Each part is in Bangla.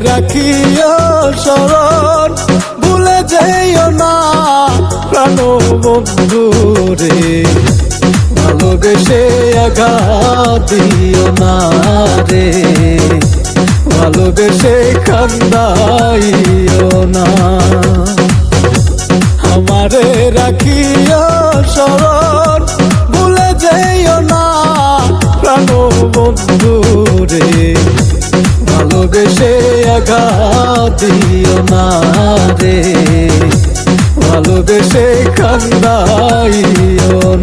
রাখিও শরণ, ভুলে যেও না প্রাণ বন্ধু রে। ভালোবেসে দিও না রে। ভালোবেসে কান্দাইও না। আমারে রাখিও শরণ, ভুলে যেও না প্রাণ বন্ধু রে। ভালোবেসে আঘাত দিও না রে। ভালোবেসে কান্দাইও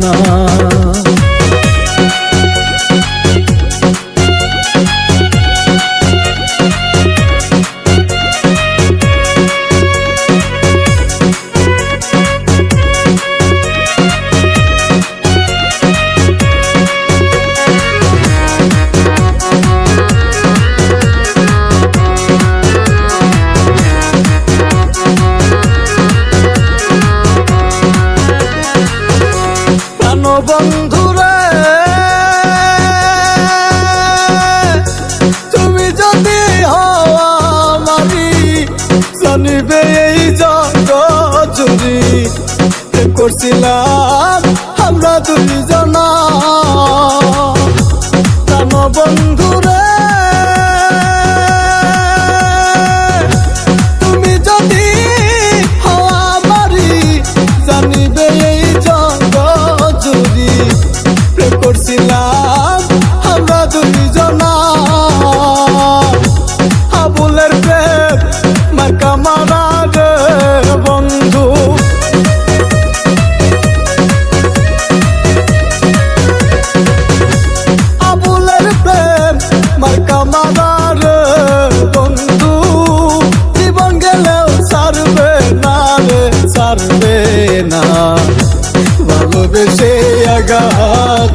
করছিলাম।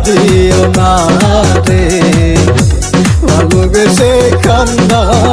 দিও না রে ভালোবেসে কান্দাইও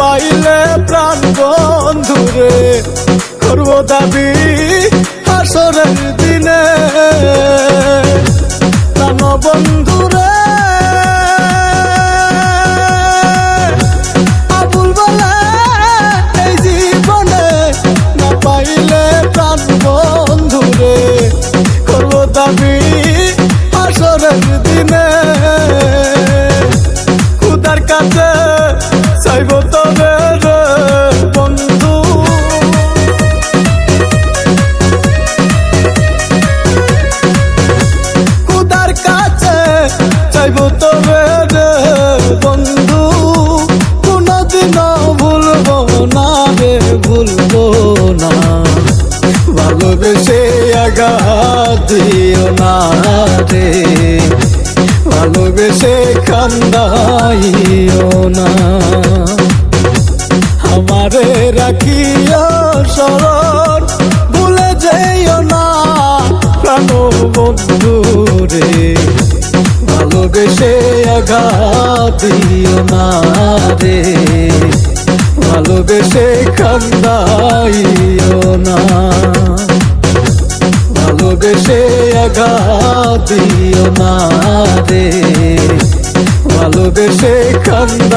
পাইলে প্রাণ বন্ধুরে করব দাবি হাসরের দিনে। প্রাণ বন্ধুরে আসরের দিনে। খুদার কাছে চাইব তবে কান্দাইও না। আমারে রাখিও স্মরণ ভুলে যেও না। প্রাণ বন্ধু রে, ভালোবেসে আঘাত দিও না রে। ভালোবেসে কান্দাইও না। ভালোবেসে আঘাত দিও না রে। ভালোবেসে কান্দাইও না